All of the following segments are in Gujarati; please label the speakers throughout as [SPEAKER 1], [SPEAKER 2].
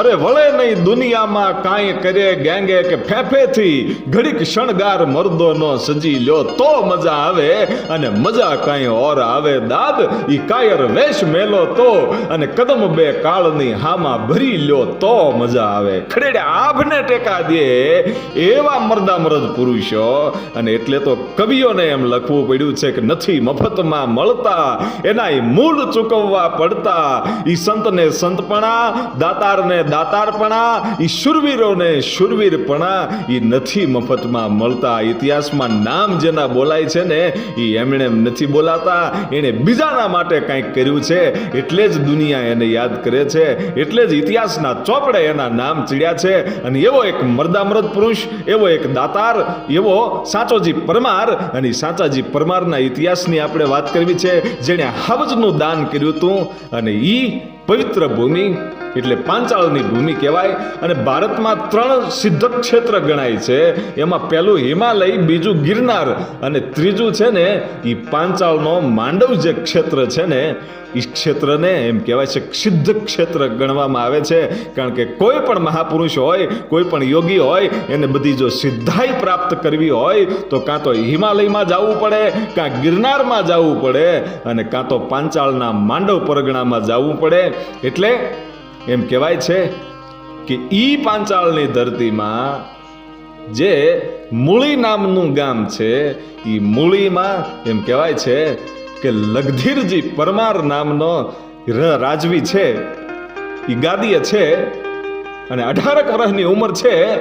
[SPEAKER 1] અરે વળે નહીં દુનિયામાં કાંઈ કરે ગેંગે કે ફેફેથી. ઘડીક શણગાર મર્દોનો સજી લ્યો તો મજા આવે અને મજા કાંઈ ઓર આવે દાદ. ઈ કાયર વેશ મેલો તો અને કદમ બે કાળની હામાં ભરી લ્યો તો મજા આવે. ખડેડે આભને ટેકા દે. એવા મર્દા મર્દ પુરુષો. અને એટલે તો કવિઓને એમ લખવું પડ્યું છે કે નથી મફતમાં મળતા. એના મૂળ ચૂકવવા પડતા. ઈ સંતને સંતપણા, દાતારને દાતારપણા, ઈ શુરવીરોને શુરવીરપણા, ઈ નથી મફતમાં મળતા. ઇતિહાસમાં નામ જેના બોલાય છે ને, ઈ એમણે એમ નથી બોલાતા. એણે બીજાના માટે કંઈક કર્યું છે. એટલે જ દુનિયા એને યાદ કરે છે. એટલે જ ઇતિહાસના ચોપડે એના નામ ચીડ્યા છે. અને એવો એક મર્દામૃત પુરુષ, એવો એક દાતાર, એવો સાચોજી પરમાર. અને સાચાજી પરમારના ઇતિહાસની આપણે વાત કરવી છે. જેણે હાવજનું દાન કર્યું હતું. અને ઈ પવિત્ર ભૂમિ એટલે પાંચાળની ભૂમિ કહેવાય અને ભારતમાં ત્રણ સિદ્ધ ક્ષેત્ર ગણાય છે. એમાં પહેલું હિમાલય, બીજું ગિરનાર અને ત્રીજું છે ને એ પાંચાળનો માંડવ જે ક્ષેત્ર છે ને એ ક્ષેત્રને એમ કહેવાય છે સિદ્ધ ક્ષેત્ર ગણવામાં આવે છે. કારણ કે કોઈ પણ મહાપુરુષ હોય, કોઈ પણ યોગી હોય, એને બધી જો સિદ્ધાઈ પ્રાપ્ત કરવી હોય, તો કાં તો હિમાલયમાં જવું પડે, કાં ગિરનારમાં જવું પડે અને કાં તો પાંચાળના માંડવ પરગણામાં જવું પડે. એટલે એમ કહેવાય છે કે ઈ પાંચાળની ધરતીમાં જે મૂળી નામનું ગામ છે એ મૂળીમાં એમ કહેવાય છે કે લગધીરજી પરમાર નામનો રાજવી છે. એ ગાદીય છે અને અઢારક વર્ષની ઉંમર છે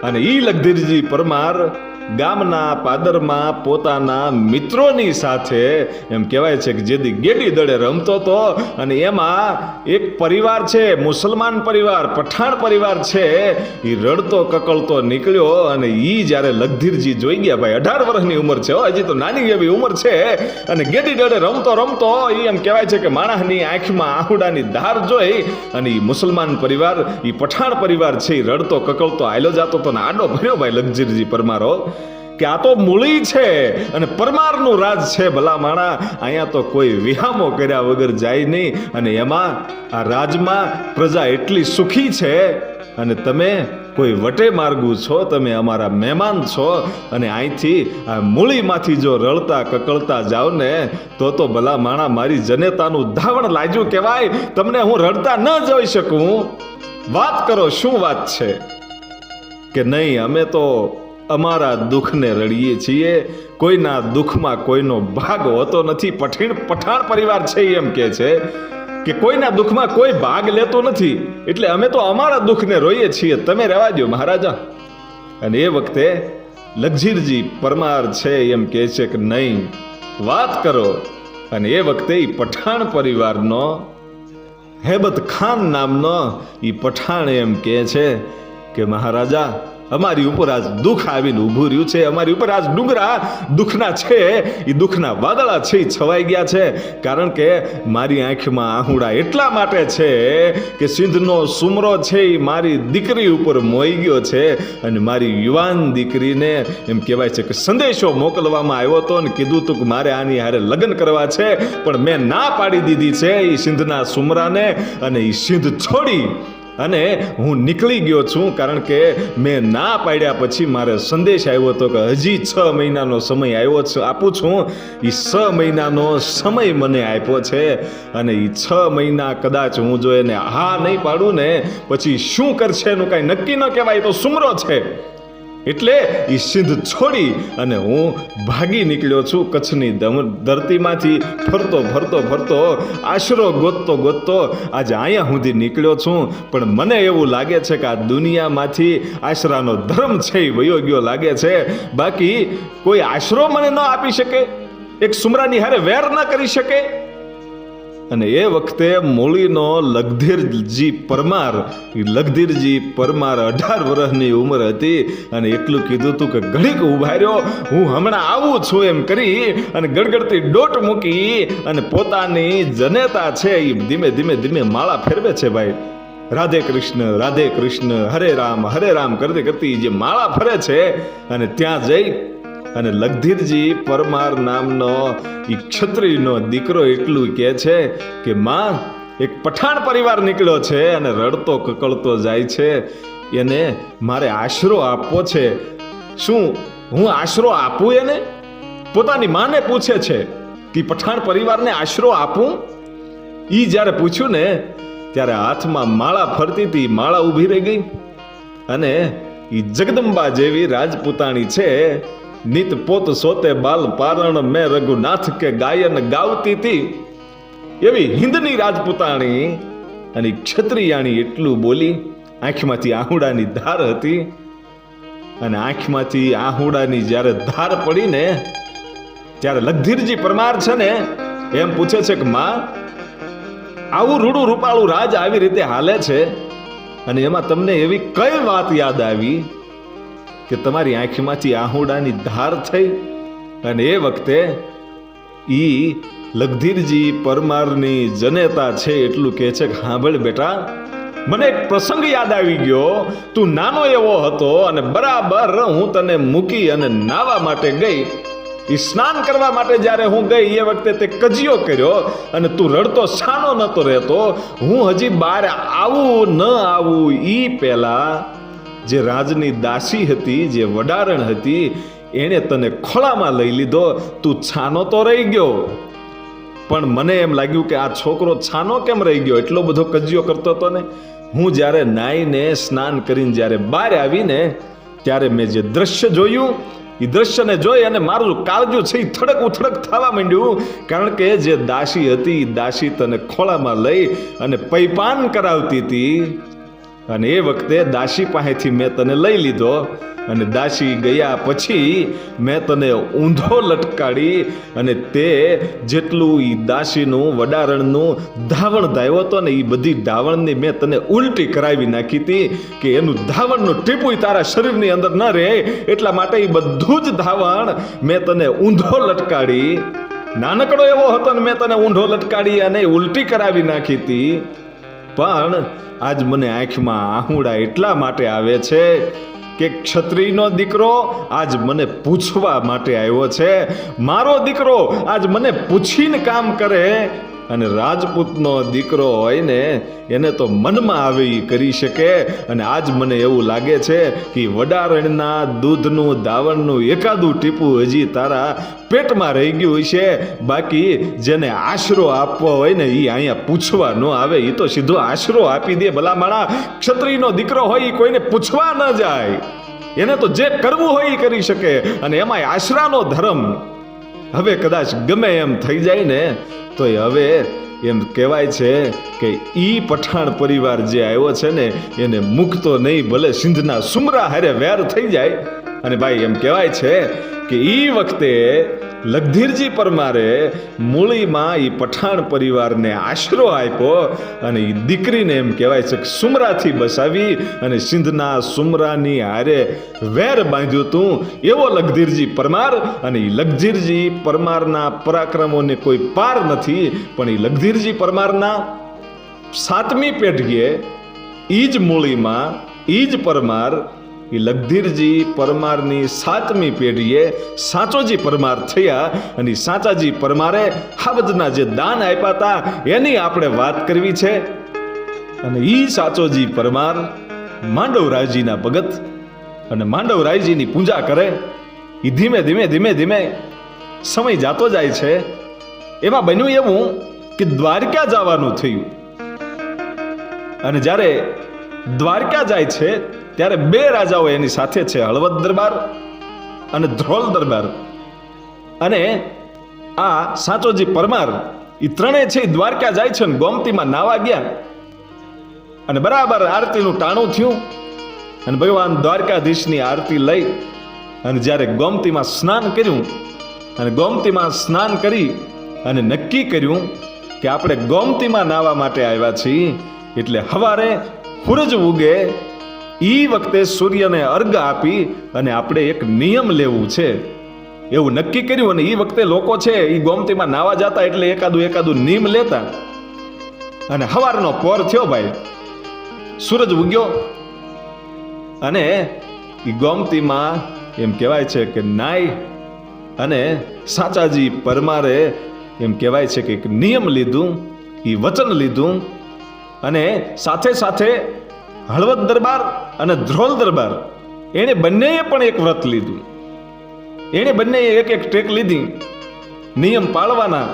[SPEAKER 1] અને ઈ લગધીરજી પરમાર ગામના પાદરમાં પોતાના મિત્રોની સાથે, એમ કહેવાય છે કે જેદી ગેડી દડે રમતો હતો અને એમાં એક પરિવાર છે, મુસલમાન પરિવાર, પઠાણ પરિવાર છે એ રડતો કકળતો નીકળ્યો, અને એ જ્યારે લગધીરજી જોઈ ગયા, ભાઈ, અઢાર વર્ષની ઉંમર છે હજી તો નાની એવી ઉંમર છે. અને ગેડી દડે રમતો રમતો એ એમ કહેવાય છે કે માણસની આંખમાં આહુડાની ધાર જોઈ, અને ઈ મુસલમાન પરિવાર એ પઠાણ પરિવાર છે એ રડતો કકળતો આયલો જાતો તો ને આડો ભર્યો, ભાઈ, લગધીરજી પરમારો કે આ તો મૂળી છે અને પરમારનું રાજ છે ભલા માણા અહીંયા તો કોઈ વિહામો કર્યા વગર જાય નહીં. અને એમાં આ રાજમાં પ્રજા એટલી સુખી છે અને તમે કોઈ વટે માર્ગુ છો, તમે અમારા મહેમાન છો અને અહીંથી આ મૂળીમાંથી જો રળતા કકળતા જાઓ ને, તો તો ભલા માણા મારી જનેતાનું ધાવણ લાજ્યું કહેવાય. તમને હું રડતા ન જોઈ શકું. વાત કરો, શું વાત છે? કે નહીં, અમે તો અમારા દુઃખને રડીએ છીએ. કોઈના દુઃખમાં કોઈનો ભાગ હોતો નથી. પઠીણ, પઠાણ પરિવાર છે એમ કે છે કે કોઈના દુઃખમાં કોઈ ભાગ લેતો નથી. એટલે અમે તો અમારા દુઃખને રોઈએ છીએ. તમે રહેવા દો મહારાજા. અને એ વખતે લગજીરજી પરમાર છે એમ કહે છે કે નહીં, વાત કરો. અને એ વખતે એ પઠાણ પરિવારનો હેબત ખાન નામનો એ પઠાણ એમ કહે છે કે મહારાજા અમારી ઉપર આજ દુઃખ આવીને ઊભું રહ્યું છે. અમારી ઉપર આજ ડુંગરા દુઃખના છે. એ દુઃખના વાદળા છે એ છવાઈ ગયા છે. કારણ કે મારી આંખમાં આહુડા એટલા માટે છે કે સિંધનો સુમરો છે એ મારી દીકરી ઉપર મોઈ ગયો છે. અને મારી યુવાન દીકરીને એમ કહેવાય છે કે સંદેશો મોકલવામાં આવ્યો હતો ને કીધું હતું કે મારે આની હારે લગ્ન કરવા છે. પણ મેં ના પાડી દીધી છે એ સિંધના સુમરાને અને એ સિંધ છોડી અને હું નીકળી ગયો છું કારણ કે મેં ના પાડ્યા પછી મારે સંદેશ આવ્યો હતો કે હજી છ મહિનાનો સમય આવ્યો છે, આપું છું. એ છ મહિનાનો સમય મને આપ્યો છે અને એ છ મહિના કદાચ હું જો એને હા નહીં પાડું ને, પછી શું કરશે એનું કાંઈ નક્કી ન કહેવાય તો સુમરો છે. એટલે એ સિંધ છોડી અને હું ભાગી નીકળ્યો છું કચ્છની ધરતીમાંથી. ફરતો ફરતો ફરતો, આશરો ગોતતો ગોતતો આજે અહીંયા સુધી નીકળ્યો છું. પણ મને એવું લાગે છે કે આ દુનિયામાંથી આશરાનો ધર્મ છે એ વયો ગયો લાગે છે. બાકી કોઈ આશરો મને ન આપી શકે? એક સુમરાની હારે વેર ન કરી શકે? અને એ વખતે મૂળીનો લગધીરજી પરમાર લગધીરજી પરમાર અઢાર વર્ષની ઉંમર હતી અને એટલું કીધું હતું કે, ઘડીક ઊભા રહ્યો, હું હમણાં આવું છું, એમ કરી અને ગડગડતી ડોટ મૂકી અને પોતાની જનેતા છે એ ધીમે ધીમે ધીમે માળા ફેરવે છે ભાઈ. રાધે કૃષ્ણ રાધે કૃષ્ણ, હરે રામ હરે રામ કરતી કરતી જે માળા ફરે છે અને ત્યાં જઈ અને લગધીરજી પરમાર નામનો એ ક્ષત્રિયનો દીકરો એટલું કહે છે કે માં, એક પઠાણ પરિવાર નીકળ્યો છે અને રડતો કકળતો જાય છે. એને મારે આશરો આપવો છે. શું હું આશરો આપું એને? પોતાની માને પૂછે છે કે પઠાણ પરિવારને આશરો આપું? એ જ્યારે પૂછ્યું ને, ત્યારે હાથમાં માળા ફરતી હતી, માળા ઊભી રહી ગઈ. અને એ જગદંબા જેવી રાજપૂતાણી છે નિત પોત સોતે બાલ પારણ મેં રઘુનાથ કે ગાયન ગાવતી હતી એવી હિન્દની રાજપૂતાણી અને ક્ષત્રિયાણી એટલું બોલી આંખમાંથી આહુડાની ધાર હતી અને આંખમાંથી આહુડાની જ્યારે ધાર પડીને ત્યારે લગધીરજી પરમાર છે ને એમ પૂછે છે કે માં, આવું રૂડું રૂપાળું રાજ આવી રીતે હાલે છે? અને એમાં તમને એવી કઈ વાત યાદ આવી? કે તમારી આંખમાંથી આહુડાની ધાર થઈ અને એ વખતે ઈ લગધીરજી પરમારની જનેતા છે એટલું કહે છે કે હાંભળ બેટા, મને એક પ્રસંગ યાદ આવી ગયો. તું નાનો એવો હતો અને બરાબર હું તને મૂકી અને નાવા માટે ગઈ. એ સ્નાન કરવા માટે જ્યારે હું ગઈ, એ વખતે તે કજિયો કર્યો અને તું રડતો સાનો નતો રહેતો. હું હજી બહાર આવું ન આવું ઈ પહેલા જે રાજની દાસી હતી, જે વડારણ હતી, એણે તને ખોળામાં લઈ લીધો. તું છાનો તો રહી ગયો. પણ મને એમ લાગ્યું કે આ છોકરો છાનો કેમ રહી ગયો? એટલો બધો કજિયો કરતો હતો ને. હું જ્યારે નાઈને સ્નાન કરીને જ્યારે બહાર આવીને, ત્યારે મેં જે દ્રશ્ય જોયું એ દ્રશ્યને જોઈ અને મારું કાળજું છે એ થડક ઉથડક થવા માંડ્યું. કારણ કે જે દાસી હતી એ દાસી તને ખોળામાં લઈ અને પૈપાન કરાવતી હતી. અને એ વખતે દાસી પાસેથી મેં તને લઈ લીધો. અને દાસી ગયા પછી મેં તને ઊંધો લટકાડી અને તે જેટલું એ દાસીનું વડારણનું ધાવણ ધાવ્યો હતો ને એ બધી ધાવણની મેં તને ઉલટી કરાવી નાખી હતી કે એનું ધાવણનું ટીપું તારા શરીરની અંદર ન રહે. એટલા માટે એ બધું જ ધાવણ મેં તને ઊંધો લટકાડી. નાનકડો એવો હતો ને મેં તને ઊંધો લટકાડી અને ઉલટી કરાવી નાખી હતી. પણ આજ મને આંખમાં આહુડા એટલા માટે આવે છે કે ક્ષત્રિયનો દીકરો આજ મને પૂછવા માટે આવ્યો છે. મારો દીકરો આજ મને પૂછીને કામ કરે અને રાજપૂતનો દીકરો હોય ને એને તો મનમાં આવે કરી શકે. અને આજ મને એવું લાગે છે કે વડારણના દૂધનું દાવણનું એકાદું ટીપું હજી તારા પેટમાં રહી ગયું છે બાકી જેને આશરો આપવો હોય ને એ અહીંયા પૂછવા ન આવે. એ તો સીધો આશરો આપી દે ભલા માણા ક્ષત્રિયનો દીકરો હોય એ કોઈને પૂછવા ન જાય. એને તો જે કરવું હોય એ કરી શકે. અને એમાંય આશરાનો ધર્મ. હવે કદાચ ગમે એમ થઈ જાય ને તો હવે એમ કહેવાય છે કે ઈ પઠાણ પરિવાર જે આવ્યો છે ને, એને મૂકતો નહીં, ભલે સિંધના સુમરા હારે વેર થઈ જાય. અને ભાઈ એમ કહેવાય છે કે ઈ વખતે લગધીરજી પરમારે મૂળીમાં એ પઠાણ પરિવારને આશરો આપ્યો અને એ દીકરીને એમ કહેવાય છે કે સુમરાથી બસાવી અને સિંધના સુમરાની હારે વેર બાંધ્યું તું એવો લગધીરજી પરમાર અને એ લગધીરજી પરમારના પરાક્રમોને કોઈ પાર નથી, પણ એ લગધીરજી પરમારના સાતમી પેઢીએ ઈ જ મૂળીમાં ઈ જ પરમાર એ લગધીરજી પરમારની સાતમી પેઢીએ સાચોજી પરમાર થયા અને સાચાજી પરમારે આ બધાના જે દાન આપ્યા હતા એની આપણે વાત કરવી છે. અને એ સાચોજી પરમાર માંડવરાયજીના ભગત અને માંડવરાયજીની પૂજા કરે એ ધીમે ધીમે ધીમે ધીમે સમય જાતો જાય છે. એમાં બન્યું એવું કે દ્વારકા જવાનું થયું. અને જ્યારે દ્વારકા જાય છે ત્યારે બે રાજાઓ એની સાથે છે, હળવદ દરબાર અને ધ્રોલ દરબાર. અને આ સાચોજી પરમાર એ ત્રણેય છે દ્વારકા જાય છે ને ગોમતીમાં નાવા ગયા. અને બરાબર આરતીનું ટાણું થયું. અને ભગવાન દ્વારકાધીશની આરતી લઈ અને જ્યારે ગોમતીમાં સ્નાન કર્યું, અને ગોમતીમાં સ્નાન કરી અને નક્કી કર્યું કે આપણે ગોમતીમાં નાવા માટે આવ્યા છીએ, એટલે હવારે સૂરજ ઉગે ઈ વખતે સૂર્યને અર્ઘ આપી અને આપણે એક નિયમ લેવું છે. એવું નક્કી કર્યું અને એ વખતે લોકો છે એ ગોમતીમાં નાવા જતા એટલે એકાદું એકાદું નિયમ લેતા. અને હવારનો પોર થયો ભાઈ. સૂરજ ઉગ્યો અને એ ગોમતીમાં એમ કહેવાય છે કે નાય અને સાચાજી પરમારે એમ કહેવાય છે કે એક નિયમ લીધું એ વચન લીધું અને સાથે સાથે હળવદ દરબાર અને ધ્રોલ દરબાર, એણે બંનેએ પણ એક વ્રત લીધું. એણે બંનેએ એક એક ટેક લીધી, નિયમ પાળવાના.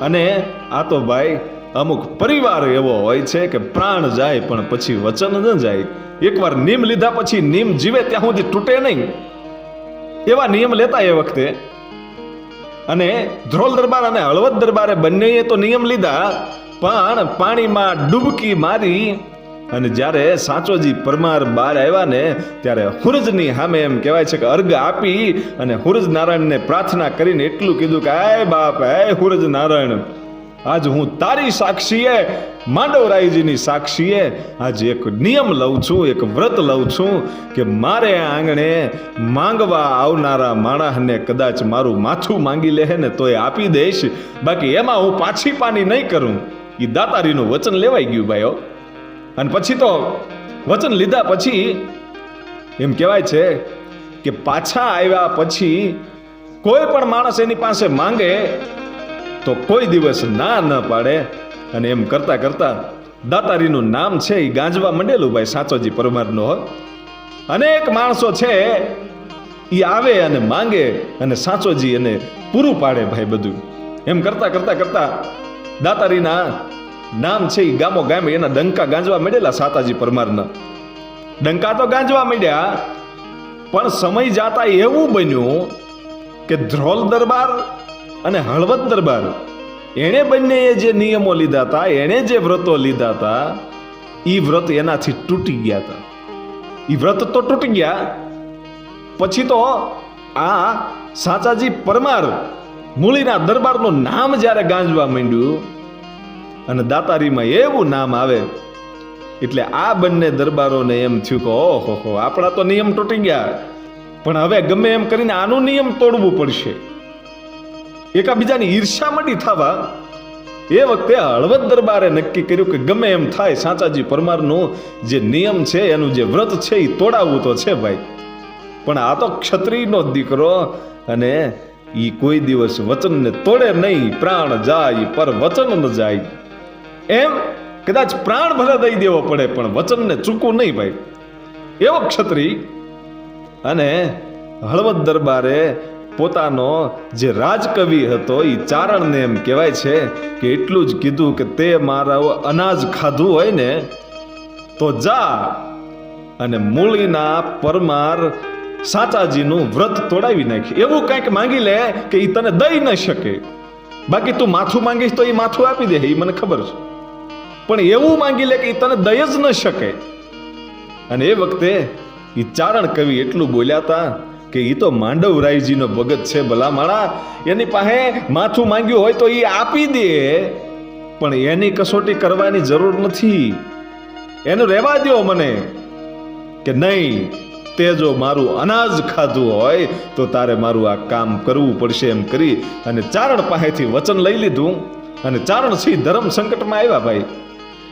[SPEAKER 1] અને આ તો ભાઈ અમુક પરિવાર એવો હોય છે કે પ્રાણ જાય પણ પછી વચન ન જાય. એકવાર નિયમ લીધા પછી નિયમ જીવે ત્યાં સુધી તૂટે નહીં. એવા નિયમ લેતા એ વખતે. અને ધ્રોલ દરબાર અને હળવદ દરબારે બંનેએ તો નિયમ લીધા, પણ પાણીમાં ડૂબકી મારી અને જ્યારે સાચોજી પરમાર બહાર આવ્યા ને, ત્યારે હુરજની સામે એમ કહેવાય છે કે અર્ઘ આપી અને હુરજ નારાયણને પ્રાર્થના કરીને એટલું કીધું કે આય બાપ, હે હુરજ નારાયણ આજ હું તારી સાક્ષીએ, માંડવરાયજીની સાક્ષીએ, આજ એક નિયમ લઉં છું, એક વ્રત લઉં છું કે મારે આંગણે માંગવા આવનારા માણસને કદાચ મારું માથું માંગી લે ને તો એ આપી દઈશ. બાકી એમાં હું પાછી પાની નહીં કરું. એ દાતારીનું વચન લેવાઈ ગયું ભાઈઓ. અને પછી તો વચન લીધા પછી એમ કહેવાય છે કે પાછા આવ્યા પછી કોઈ પણ માણસ એની પાસે માંગે તો કોઈ દિવસ ના ન પાડે. અને એમ કરતા કરતા દાતારીનું નામ છે એ ગાંજવા મંડેલું ભાઈ સાચોજી પરમારનો. હોય અનેક માણસો છે એ આવે અને માંગે અને સાચોજી એને પૂરું પાડે ભાઈ બધું. એમ કરતા કરતા કરતા દાતારીના નામ છે એ ગામો ગામે, એના ડંકા ગાંજવા માંડેલા સાતાજી પરમારના. ડંકા તો ગાંજવા માંડ્યા, પણ સમય જાતા એવું બન્યું કે ધ્રોલ દરબાર અને હળવદ દરબાર, એણે બંનેએ જે નિયમો લીધા હતા, એણે જે વ્રતો લીધા હતા એ વ્રત એનાથી તૂટી ગયા હતા. એ વ્રત તો તૂટી ગયા, પછી તો આ સાચાજી પરમાર મૂળીના દરબારનું નામ જ્યારે ગાંજવા માંડ્યું અને દાતારીમાં એવું નામ આવે. એટલે આ બંને દરબારોને એમ થયું કે, ઓહો હો, આપણા તો નિયમ તૂટી ગયા. પણ હવે ગમે એમ કરીને આનું નિયમ તોડવું પડશે. એકાબીજાની ઈર્ષા મળી થવા, એ વખતે હળવદ દરબારે નક્કી કર્યું કે ગમે એમ થાય સાચાજી પરમારનું જે નિયમ છે, એનું જે વ્રત છે એ તોડાવવું તો છે ભાઈ. પણ આ તો ક્ષત્રિયનો દીકરો અને ઈ કોઈ દિવસ વચનને તોડે નહીં, પ્રાણ જાય, પર વચન ન જાય. એમ કદાચ પ્રાણ ભલે દઈ દેવો પડે, પણ વચનને ચૂકવું નહીં ભાઈ. એવો ક્ષત્રિય અને હળવદ દરબારે પોતાનો જે રાજકવિ હતો એ ચારણને એમ કહેવાય છે કે એટલું જ કીધું કે તે મારા અનાજ ખાધું હોય ને, તો જા અને મૂળીના પરમાર સાચાજીનું વ્રત તોડાવી નાખી. એવું કંઈક માંગી લે કે એ તને દઈ ન શકે. બાકી તું માથું માંગીશ તો એ માથું આપી દે એ મને ખબર છે. પણ એવું માંગી લે કે એ તને દઈ જ ન શકે. અને એ વખતે એ ચારણ કવિ એટલું બોલ્યા હતા કે એ તો માંડવરાયજીનો ભગત છે ભલામાળા એની પાસે માથું માંગ્યું હોય તો એ આપી દે. પણ એની કસોટી કરવાની જરૂર નથી. એનું રહેવા દ્યો મને કે નહીં, તે જો મારું અનાજ ખાધું હોય તો તારે મારું આ કામ કરવું પડશે એમ કરી અને ચારણ પાસેથી વચન લઈ લીધું. અને ચારણ સિંહ ધર્મ સંકટમાં આવ્યા ભાઈ.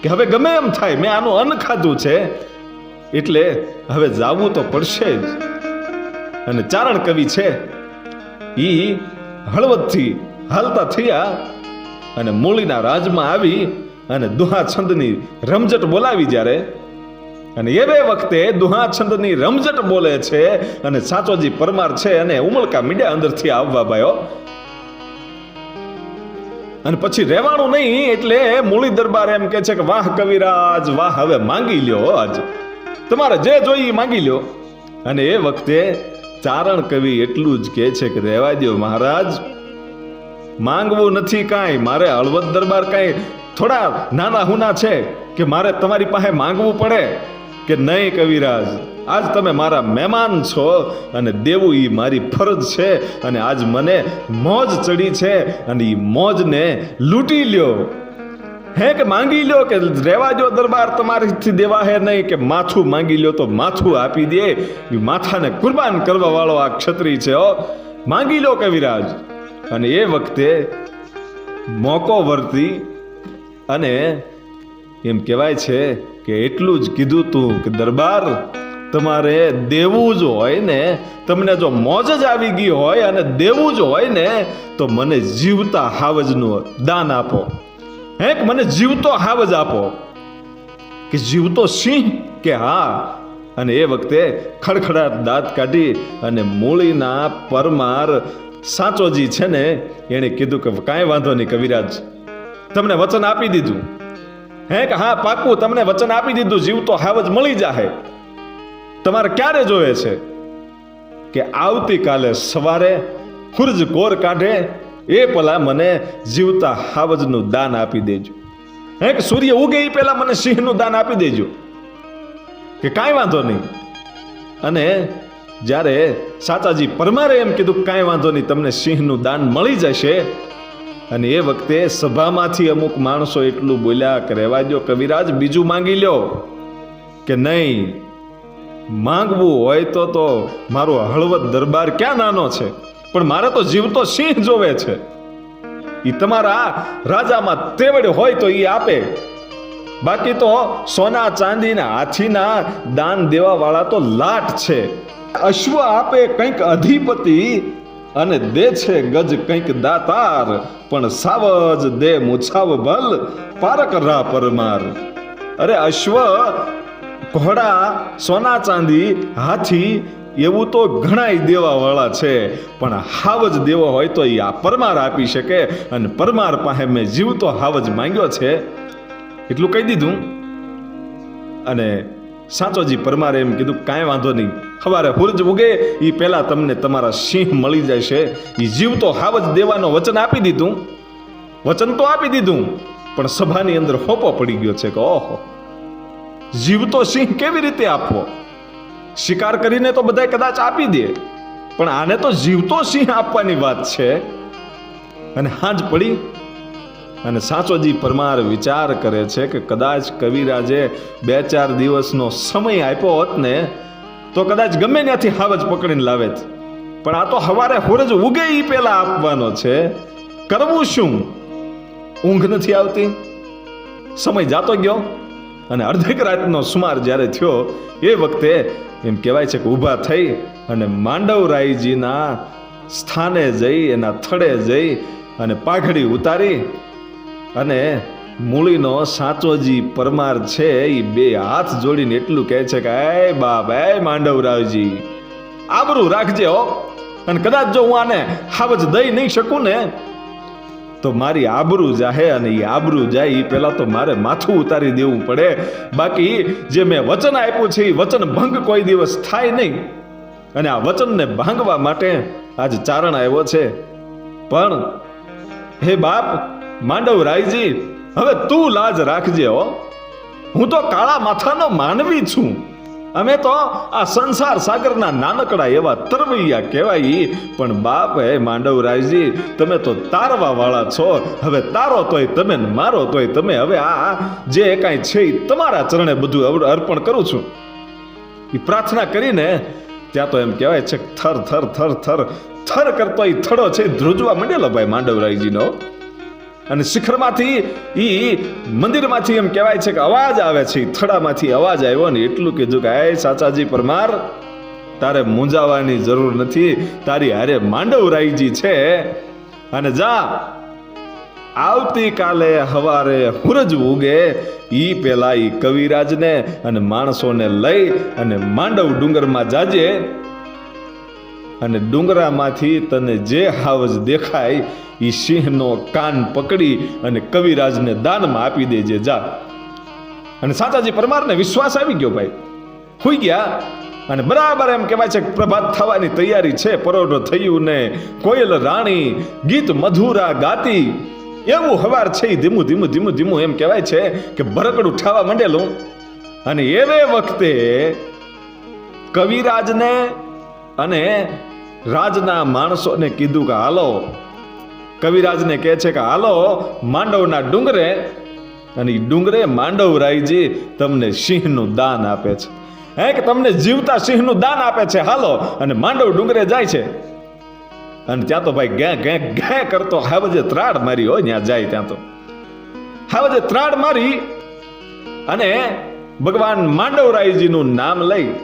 [SPEAKER 1] કે હવે ગમે એમ થાય, મેં આનું અન્ન ખાધું છે. એટલે હવે જાવું તો પડશે જ. અને ચારણ કવિ છે, ઈ હળવદથી હાલતા થયા અને મૂળીના રાજમાં આવી અને દુહા છંદની રમઝટ બોલાવી જ્યારે. અને એ બે વખતે દુહા છંદની રમઝટ બોલે છે અને સાચોજી પરમાર છે અને ઉમળકા મીડિયા અંદરથી આવવા ભાઈઓ અને પછી રહેવાનું નહીં એટલે મૂળી દરબાર એમ કે છે કે, વાહ કવિરાજ, વાહ, હવે માંગી લ્યો આજ. તમારે જે જોઈએ માંગી લ્યો. અને એ વખતે ચારણ કવિ એટલું જ કહે છે કે, રહેવા દો મહારાજ, માંગવું નથી કાંઈ. મારે હળવદ દરબાર કાંઈ થોડા નાના હુના છે કે મારે તમારી પાસે માંગવું પડે. કે નહીં કવિરાજ, આજ તમે મારા મહેમાન છો અને દેવું એ મારી ફરજ છે અને આજ મને મોજ ચડી છે અને એ મોજને લૂંટી લ્યો. હે કે માંગી લ્યો કે રહેવા દો દરબાર તમારીથી દેવા હે નહીં કે માથું માંગી લ્યો તો માથું આપી દે. એ માથાને કુરબાન કરવા વાળો આ ક્ષત્રિય છે ઓ માંગી લો કવિરાજ. અને એ વખતે મોકો વર્તી અને એમ કહેવાય છે કે એટલું જ કીધું તું કે દરબાર તમારે દેવું જ હોય ને, તમને જો મોજ જ આવી ગઈ હોય અને દેવું જ હોય ને, તો મને જીવતા હાવજનું દાન આપો. હે મને જીવતો હાવજ આપો? કે જીવતો સિંહ? કે હા. અને એ વખતે ખડખડાટ દાંત કાઢી અને મૂળીના પરમાર સાચોજી છે ને, એણે કીધું કે કાંઈ વાંધો નહીં કવિરાજ, તમને વચન આપી દીધું. હે કે હા, પાકું તમને વચન આપી દીધું જીવતો હાવજ મળી જાહે. તમારે ક્યારે જોવે છે કે આવતીકાલે સવારે ખુરજ કોર કાઢે, એ પેલા મને જીવતા હાવજનું દાન આપી દેજો. હે કે સૂર્ય ઉગે એ પહેલા મને સિંહનું દાન આપી દેજો. કે કાંઈ વાંધો નહીં. અને જ્યારે સાચાજી પરમારે એમ કીધું કાંઈ વાંધો નહીં, તમને સિંહનું દાન મળી જશે અને એ વખતે સભામાંથી અમુક માણસો એટલું બોલ્યા કે, રહેવા દો કવિરાજ, બીજું માંગી લ્યો. કે, નહીં, માંગવું હોય તો તો મારો હળવદ દરબાર ક્યાં નાનો છે? પણ મારે તો જીવતો સિંહ જોવે છે. એ તમારા રાજામાં તેવડ હોય તો એ આપે. બાકી તો સોના ચાંદીના હાથીના દાન દેવાવાળા તો લાટ છે. અશ્વ આપે કંઈક અધિપતિ અને દે છે ગજ કંઈક દાતાર, પણ સાવજ દે મુછાવ ભલ, પારક રા પરમાર. અરે અશ્વ, ઘોડા, સોના ચાંદી, હાથી, એવું તો ઘણાય દેવા વાળા છે, પણ હાવજ દેવો હોય તો એ આ પરમાર આપી શકે, અને પરમાર પાસે મેં જીવતો હાવજ માંગ્યો છે. એટલું કહી દીધું. અને સાચોજી પરમારે એમ કીધું, કાંઈ વાંધો નહીં સવારે હુરજ ઉગે એ પહેલાં તમને તમારા સિંહ મળી જશે. એ જીવતો જ દેવાનો વચન આપી દીધું. વચન તો આપી દીધું, પણ સભાની અંદર હોપો પડી ગયો છે કે ઓહો. જીવતો સિંહ કેવી રીતે આપવો? શિકાર કરીને તો બધા કદાચ આપી દે. પણ આને તો જીવતો સિંહ આપવાની વાત છે. અને હાજ પડી, અને સાચોજી પરમાર વિચાર કરે છે કે કદાચ કવિરાજે બે ચાર દિવસનો સમય આપ્યો હોત ને તો કદાચ ગમે ત્યાંથી હાવજ પકડીને લાવે જ. પણ આ તો હવારે હોરજ ઉગે એ પેલા આપવાનો છે. કરવું શું? ઊંઘ નથી આવતી? સમય જાતો ગયો અને અર્ધેક રાતનો સુમાર જ્યારે થયો, એ વખતે એમ કહેવાય છે કે ઊભા થઈ અને માંડવરાયજીના સ્થાને જઈ, એના થડે જઈ અને પાઘડી ઉતારી અને મૂળીનો સાચો જી પરમાર છે એ બે હાથ જોડીને એટલું કહે છે કે, એ બાપ, એ માંડવરાવજી, આબરું રાખજે હો. અને કદાચ જો હું આને હાવજ દઈ નહીં શકું ને, તો મારી આબરૂ જાહે અને એ આબરૂ જાય એ પહેલાં તો મારે માથું ઉતારી દેવું પડે. બાકી જે મેં વચન આપ્યું છે એ વચન ભંગ કોઈ દિવસ થાય નહીં. અને આ વચનને ભાંગવા માટે આજ ચારણ આવ્યો છે. પણ, હે બાપ માંડવ રાયજી હવે તું લાજ રાખજે, હો. હું તો કાળા માથાનો માનવી છું. અમે તો આ સંસાર સાગરના નાનકડા એવા તરવૈયા કહેવાય. પણ બાપ હે માંડવરાયજી, તમે તો તારવા વાળા છો. હવે તારો તોય તમે મારો તોય તમે હવે આ જે કાંઈ છે એ તમારા ચરણે બધું અર્પણ કરું છું. એ પ્રાર્થના કરીને ત્યાં તો એમ કહેવાય છે થર થર થર થર થર કરતો એ થડો છે. ધ્રુજવા માંડેલો ભાઈ માંડવરાયજીનો. અને શિખરમાંથી એ મંદિરમાંથી એમ કહેવાય છે કે અવાજ આવે છે થડામાંથી અવાજ આવ્યો ને એટલું કીધું કે એ સાચાજી પરમાર, તારે મૂંઝાવાની જરૂર નથી, તારી હારે માંડવરાયજી છે. અને જા, આવતીકાલે હવારે હુરજ ઉગે, ઈ પેલા ઈ કવિરાજને અને માણસોને લઈ અને માંડવ ડુંગરમાં જાજે અને ડુંગરામાંથી તને જે હાવજ દેખાય એ સિંહનો કાન પકડી અને કવિરાજને દાનમાં આપી દેજે, જા. અને સાચાજી પરમારને વિશ્વાસ આવી ગયો ભાઈ. હોઈ ગયા અને બરાબર એમ કહેવાય છે કે પ્રભાત થવાની તૈયારી છે, પરોઢો થયું ને કોયલ રાણી, ગીત મધુરા ગાતી. એવું હવાર છે ધીમું ધીમું ધીમું ધીમું એમ કહેવાય છે કે ભરકડું ઠાવા માંડેલું. અને એવે વખતે કવિરાજને અને રાજના માણસોને કીધું કે હાલો, કવિરાજને કહે છે કે હાલો, માંડવના ડુંગરે, અને ડુંગરે માંડવરાયજી તમને સિંહનું દાન આપે છે. હે, કે તમને જીવતા સિંહનું દાન આપે છે? હાલો, અને માંડવ ડુંગરે જાય છે. અને ત્યાં તો ભાઈ ગે ગે ગેં કરતો હાવજે ત્રાડ મારી હોય ત્યાં જાય ત્યાં તો. હાવજે ત્રાડ મારી અને ભગવાન માંડવરાયજીનું નામ લઈ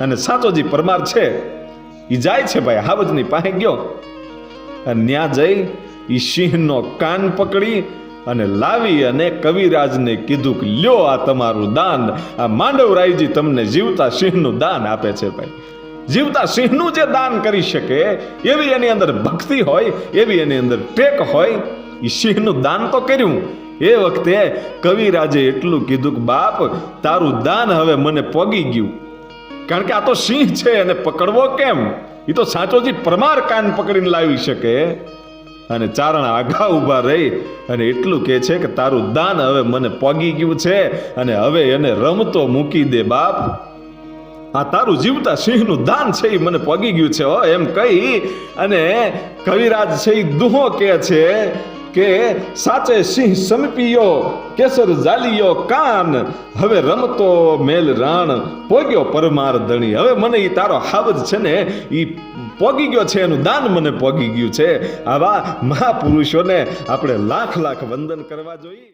[SPEAKER 1] અને સાચો જે પરમાર છે એ જાય છે ભાઈ, હાવજની પાસે ગયો. અને ત્યાં જઈ એ સિંહનો કાન પકડી અને લાવી અને કવિરાજને કીધું કે, લ્યો આ તમારું દાન, આ માંડવરાયજી તમને જીવતા સિંહનું દાન આપે છે ભાઈ. જીવતા સિંહનું જે દાન કરી શકે, એવી એની અંદર ભક્તિ હોય, એવી એની અંદર ટેક હોય એ સિંહનું દાન તો કર્યું. એ વખતે કવિરાજે એટલું કીધું કે, બાપ, તારું દાન હવે મને પોગી ગયું. કારણ કે આ તો સિંહ છે એને પકડવો કેમ? એ તો સાચોજી પરમાર કાન પકડીને લાવી શકે. અને ચારણ આઘા ઊભા રહી અને એટલું કહે છે કે તારું દાન હવે મને પોગી ગયું છે અને હવે એને રમતો મૂકી દે બાપ. આ તારું જીવતા સિંહનું દાન છે એ મને પગી ગયું છે હો, એમ કહી અને કવિરાજ છે એ દુહો કે છે કે સાચે સિંહ સમપીયો, કેસર જાલિયો કાન. હવે રમતો મેલ રાણ, પોગ્યો પરમાર ધણી. હવે મને ઈ તારો હાવજ છે ને, ઈ પોગી ગયો છે, એનું દાન મને પોગી ગયું છે. આવા મહાપુરુષોને આપણે લાખ લાખ વંદન કરવા જોઈએ.